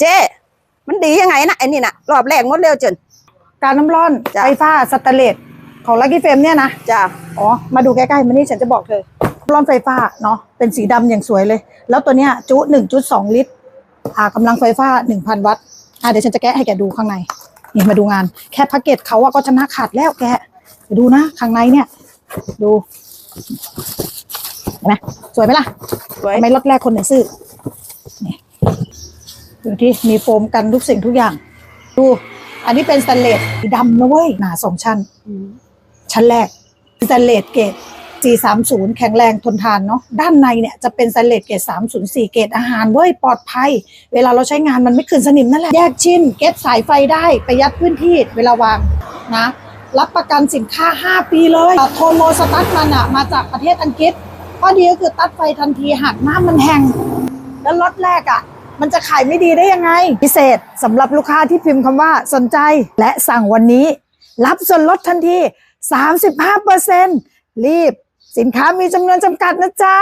เจ๊มันดียังไงนะไอ้นี่นะรอบแรกงดเร็วจน การน้ำร้อนจ้ะ ไฟฟ้าสแตนเลสของลักกี้เฟมเนี่ยนะ จ้าอ๋อ มาดูใกล้ๆมานี่ฉันจะบอกเธอร้อนไฟฟ้าเนาะเป็นสีดำอย่างสวยเลย แล้วตัวเนี้ยจุหนึ่งจุดสองลิตร อ่ากำลังไฟฟ้าหนึ่งพันวัตต์อ่าเดี๋ยวฉันจะแกะให้แกดูข้างใน นี่มาดูงาน แค่แพ็กเกจเขาอะก็ชนะขาดแล้วแกเดี๋ยวดูนะ ข้างในเนี่ย ดูเห็นไหมสวยไหมล่ะสวยทำไมรถแรกคนไหนซื้อนี่ ดูที่มีโฟมกันทุกสิ่งทุกอย่าง ดู อันนี้เป็นสแตนเลสสีดำนะเว้ยหนาสองชั้น ชั้นแรกสแตนเลสเกรด430 แข็งแรงทนทานเนาะด้านในเนี่ยจะเป็นสแตนเลสเกรด304 เกรดอาหารเว้ยปลอดภัย เวลาเราใช้งานมันไม่คืนสนิมนั่นแหละแยกชิ้น เก็ตสายไฟได้ประหยัดพื้นที่เวลาวางนะรับประกันสินค้า 5 ปีเลยโทโมสตัทมันอะมาจากประเทศอังกฤษข้อดีก็คือตัดไฟทันทีหากน้ำมันแห้งแล้วล็อตแรกอะ่ะ มันจะขายไม่ดีได้ยังไง พิเศษสำหรับลูกค้าที่พิมพ์คำว่าสนใจและสั่งวันนี้ รับส่วนลดทันที 35%รีบ สินค้ามีจำนวนจำกัดนะจ๊ะ